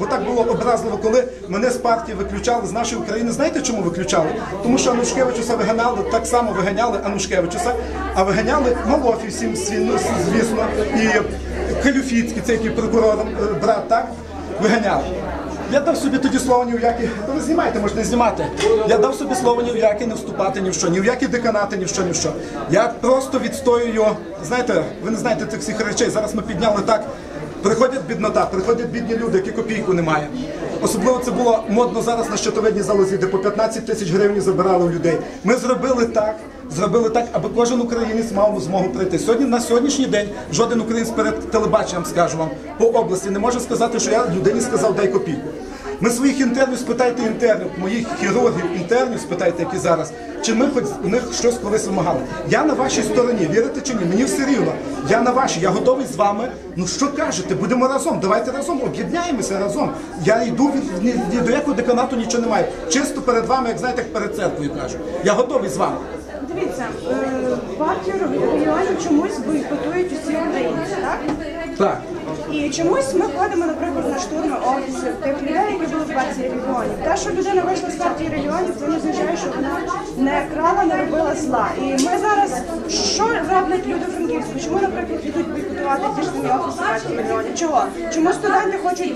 Бо так було образливо, коли мене з партії виключали з нашої України. Знаєте, чому виключали? Тому що Анушкевичуса виганяли, так само виганяли Анушкевичуса, а виганяли Малофі всім звісно, і Халюфіцький, цей який прокурором е, брат, так виганяли. Я дав собі тоді слово ні в які. Та ви знімайте, можете знімати. Я дав собі слово ні в які не вступати ні в що, ні в які деканати, ні в що, ні в що. Я просто відстоюю. Знаєте, ви не знаєте цих всіх речей. Зараз ми підняли так. Приходять біднота, приходять бідні люди, які копійку не мають. Особливо це було модно зараз на щитовидній залозі, де по 15 тисяч гривень забирали у людей. Ми зробили так, зробили так, аби кожен українець мав змогу прийти. Сьогодні на сьогоднішній день жоден українець перед телебаченням, скажу вам, по області не може сказати, що я людині сказав дай копійку. Ми своїх інтернів спитайте інтернів, моїх хірургів інтернів спитайте, які зараз, чи ми хоч у них щось колись вимагали. Я на вашій стороні, вірите чи ні? Мені все рівно. Я на вашій, я готовий з вами. Ну що кажете? Будемо разом. Давайте разом, об'єднаємося разом. Я йду від ні, ні до якого деканату нічого немає. Чисто перед вами, як знаєте, як перед церквою кажу. Я готовий з вами. Дивіться, е, партію регіонів чомусь бойкотують усі українці, так? Так. І чомусь ми ходимо, наприклад, на штурми офісів тих людей, які були в партії регіонів. Те, що людина вийшла з партії регіонів, це не означає, що вона не крала, не робила зла. І ми зараз що роблять люди Франківську? Чому, наприклад, йдуть Чому студенти хочуть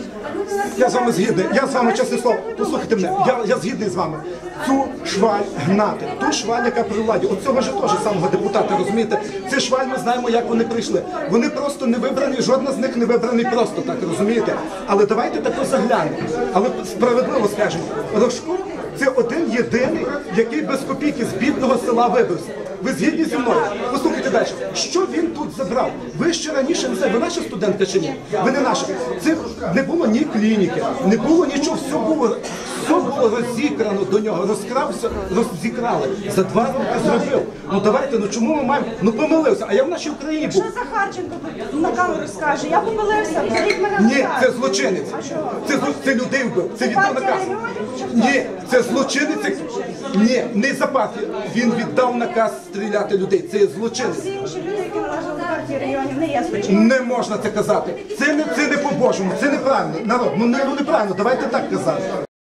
Я з вами згідний. Я з вами чесне слово. Послухайте мене. Я, я згідний з вами. Цю шваль гнати, ту шваль, яка при владі. От цього ж теж самого депутата, розумієте? Це шваль, ми знаємо, як вони прийшли. Вони просто не вибрані, жодна з них не вибраний просто так, розумієте? Але давайте тако заглянемо. Але справедливо скажемо, Рожко це один єдиний, який без копійки з бідного села вибився. Ви згідні зі мною? Послухайте далі. Що він тут забрав? Ви ще раніше не знаєте, ви наша студентка чи ні? Ви не наша. Це не було ні клініки, не було нічого, все було. Все було розікрано до нього, розкрався, розікрали. За два роки зробив. Ну давайте, ну чому ми маємо? Ну помилився. А я в нашій Україні Що був. Захарченко на камеру скаже? Я помилився, беріть мене Ні, це злочинець. Що? Це, зло- це людей вбив. Це віддав наказ. Ні, це злочинець. Ні, не за партію. Він віддав наказ стріляти людей. Це є злочинець. Всі інші люди, які належали до партії регіонів, не є злочинцями. Не можна це казати. Це не це не по-божому, це неправильно. Народ, ну не ну, неправильно. Давайте так казати.